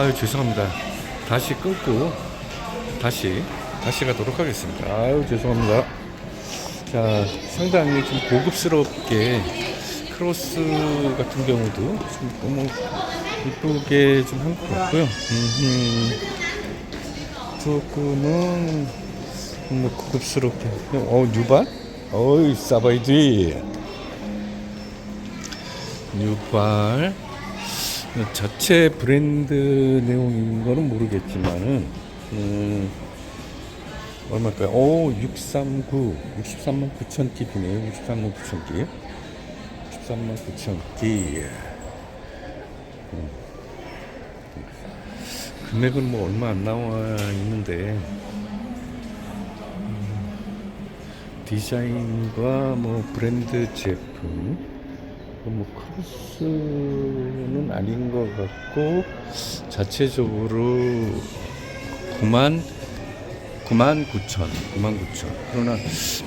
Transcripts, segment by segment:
아유 죄송합니다. 다시 끊고 다시 다시 가도록 하겠습니다. 아유 죄송합니다. 자 상당히 좀 고급스럽게 크로스 같은 경우도 좀 너무 이쁘게 좀 한 것 같고요. 음, 조금은 뭐 고급스럽게 어 뉴발? 어이 사바이디 뉴발 자체 브랜드 내용인 거는 모르겠지만은 음, 얼마일까요? 오, 639, 63만 9천 팁이네요. 63만 9천 팁. 13만 9천 팁. 음. 금액은 뭐 얼마 안 나와 있는데 음, 디자인과 뭐 브랜드 제품 뭐 크로스는 아닌 것 같고 자체적으로 9만 9만 9천 9만 9천. 그러나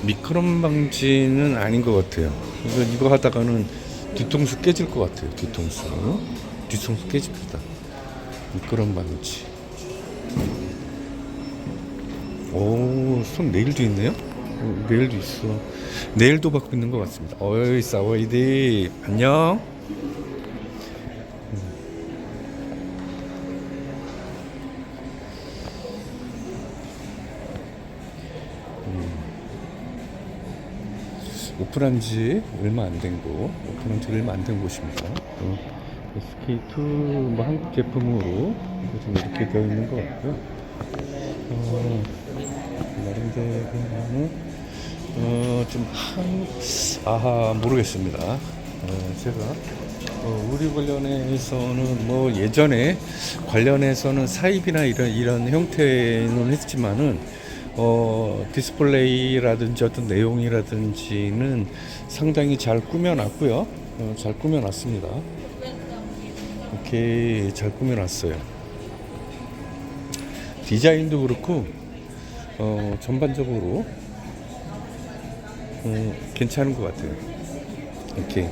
미끄럼 방지는 아닌 것 같아요. 이거, 이거 하다가는 뒤통수 깨질 것 같아요 뒤통수. 뒤통수 깨집니다. 미끄럼 방지. 오 손 네일도 있네요 어, 네일도 있어. 네일도 받고 있는 것 같습니다. 어이 사와이디. 안녕. 오픈한 지 얼마 안 된 곳, 오픈한 지 얼마 안 된 곳입니다. 어, SK2 뭐 한국 제품으로 좀 이렇게 되어 있는 것 같고요. 어, 나름대로는 어, 좀 한, 아하, 모르겠습니다. 어, 제가 어, 우리 관련해서는 뭐 예전에 관련해서는 사입이나 이런 이런 형태는 했지만은 어, 디스플레이라든지 어떤 내용이라든지는 상당히 잘 꾸며놨고요. 어, 잘 꾸며놨습니다. 이렇게 잘 꾸며놨어요. 디자인도 그렇고 어, 전반적으로 어, 괜찮은 것 같아요. 이렇게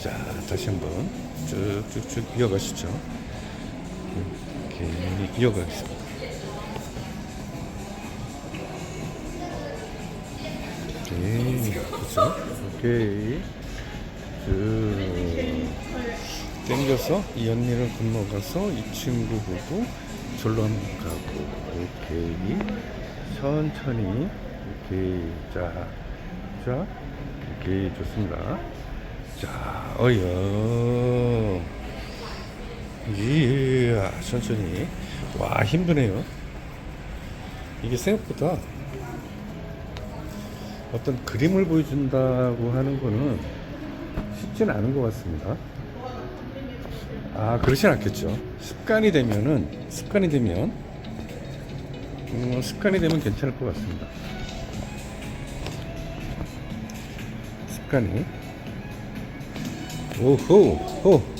자 다시 한번 쭉쭉쭉 이어가시죠. 이렇게 이어가겠습니다. 오케이, 그죠? 오케이. 그, 땡겨서 이 언니를 건너가서 이 친구 보고 절로 한번 가고, 오케이. 천천히, 오케이. 자, 자, 오케이. 좋습니다. 자, 어여. 이야 천천히 와 힘드네요 이게 생각보다 어떤 그림을 보여준다고 하는 거는 쉽지는 않은 것 같습니다 아 그렇진 않겠죠 습관이 되면은 습관이 되면 음, 습관이 되면 괜찮을 것 같습니다 습관이 오호 호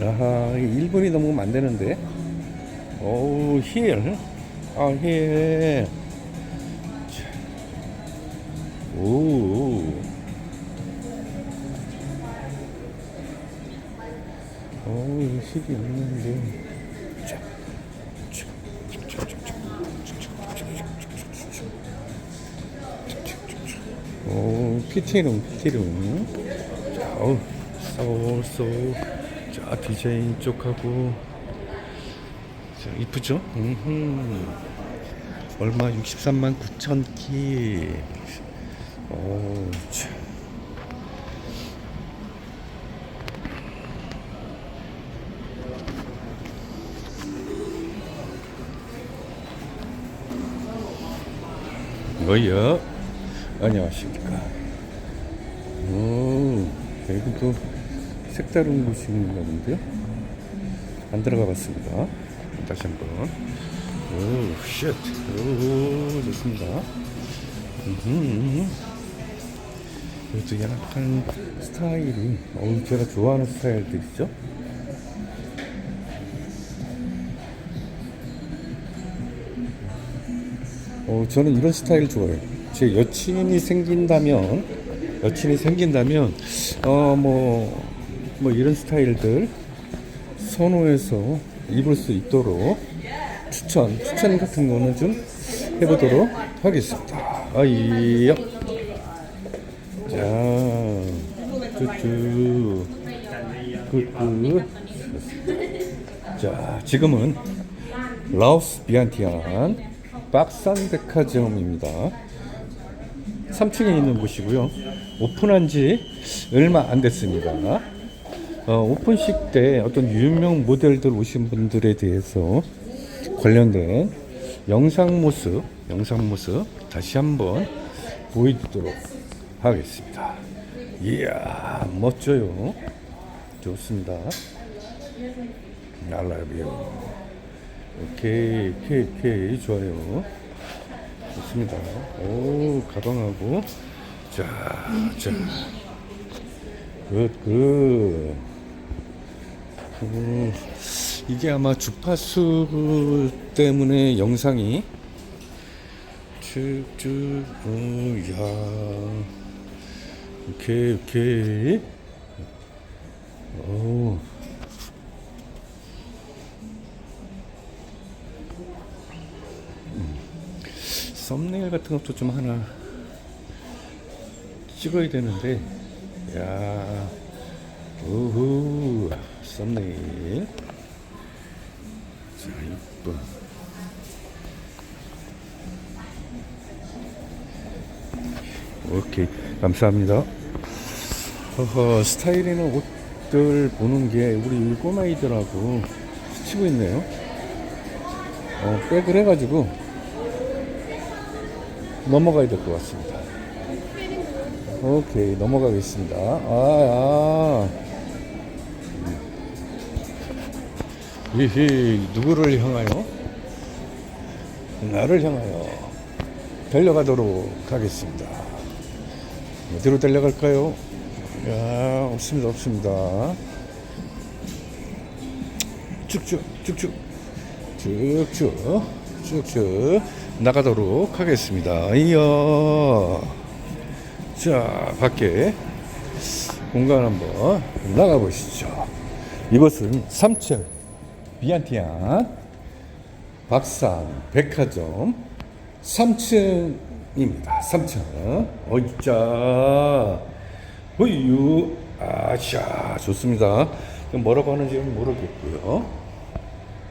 아하, 1분이 넘으면 안 되는데. 오우, 힐. 아, 힐. 자. 오. 힐이 없는데. 오, 피티룸, 피티룸. 자, 어우, 쏘, 자, 디자인 쪽하고. 자, 이쁘죠? 얼마? 63만 9천 키. 오, 참. 뭐야? 안녕하십니까. 오, 여기도 색다른 곳인가 본데요? 안 들어가 봤습니다. 다시 한 번. 오, 쉣. 오, 좋습니다. 음흠. 이것도 약간 스타일이, 어 제가 좋아하는 스타일도 있죠? 어, 저는 이런 스타일 좋아해요. 제 여친이 생긴다면, 여친이 생긴다면, 어, 뭐, 뭐 이런 스타일들 선호해서 입을 수 있도록 추천, 추천 같은 거는 좀 해보도록 하겠습니다. 아이요. 자, 뚜뚜. 굿굿. 자, 지금은 라오스 비안티안 박산 백화점입니다. 3층에 있는 곳이고요. 오픈한 지 얼마 안 됐습니다. 어, 오픈식 때 어떤 유명 모델들 오신 분들에 대해서 관련된 영상 모습, 영상 모습 다시 한번 보여드리도록 하겠습니다. 이야, 멋져요. 좋습니다. 알라비 오. 오케이, 오케이, 오케이, 좋아요. 좋습니다. 오, 가방하고. 자, 자. 굿, 굿. 음, 이게 아마 주파수 때문에 영상이 쭉쭉, 어, 야. 오케이, 오케이. 오. 썸네일 같은 것도 좀 하나 찍어야 되는데 야 우후 썸네일. 자 이쁜. 오케이 감사합니다. 허허 스타일이는 옷들 보는 게 우리 꼬마이들하고 스치고 있네요. 어, 백을 해가지고 넘어가야 될 것 같습니다. 오케이 넘어가겠습니다. 아, 아. 이히 누구를 향하여? 나를 향하여 달려가도록 하겠습니다. 어디로 달려갈까요? 야 없습니다 없습니다. 쭉쭉 쭉쭉 쭉쭉 쭉쭉 나가도록 하겠습니다. 이야. 자, 밖에 공간 한번 나가 보시죠. 이곳은 3층 비안티안 박산 백화점 3층입니다. 3층. 어이자. 호유. 아샤. 좋습니다. 뭐라고 하는지는 모르겠고요.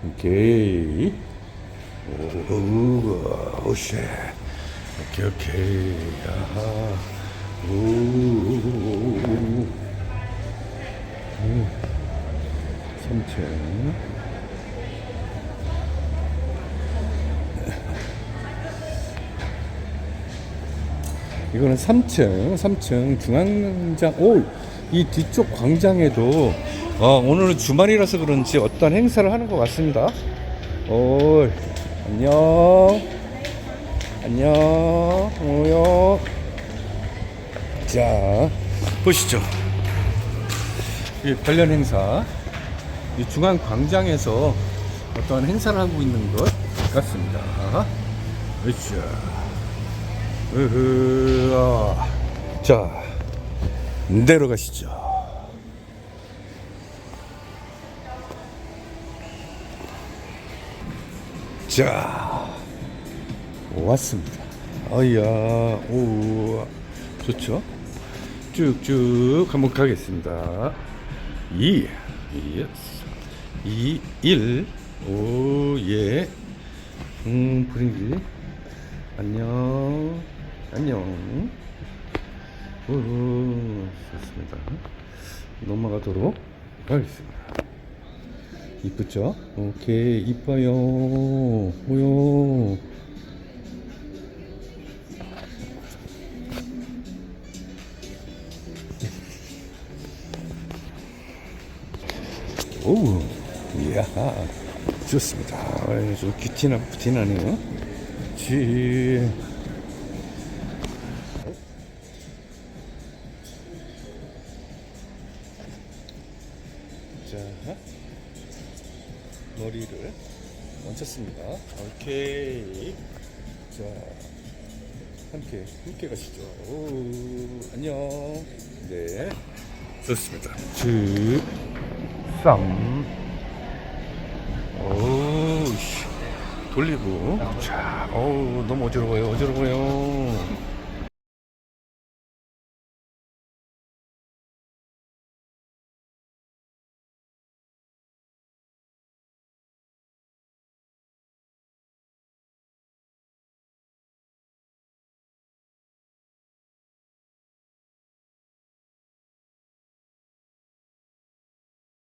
오케이. 오, 오쉣. 오케이, 오케이. 아하. 오, 삼층. 이거는 3층, 3층 중앙광장. 오, 이 뒤쪽 광장에도 어, 오늘은 주말이라서 그런지 어떤 행사를 하는 것 같습니다. 오, 안녕. 안녕. 오요. 자, 보시죠. 이 관련 행사. 이 중앙 광장에서 어떤 행사를 하고 있는 것 같습니다. 으쌰. 으흐, 아. 자, 내려가시죠. 자, 왔습니다. 아야, 오, 좋죠? 쭉쭉 한번 가겠습니다. 2, 예스. 2, 1, 오, 예. 음, 분위기. 안녕. 안녕. 오, 좋습니다. 넘어가도록 하겠습니다. 이쁘죠? 오케이, 이뻐요. 뭐요? 오우, 이야, 좋습니다. 좀 귀티나 부티나네요. 지. 오케이. 자, 함께, 함께 가시죠. 오, 안녕. 네. 좋습니다. 즉, 쌈. 오우, 씨. 돌리고. 자, 어우, 너무 어지러워요. 어지러워요.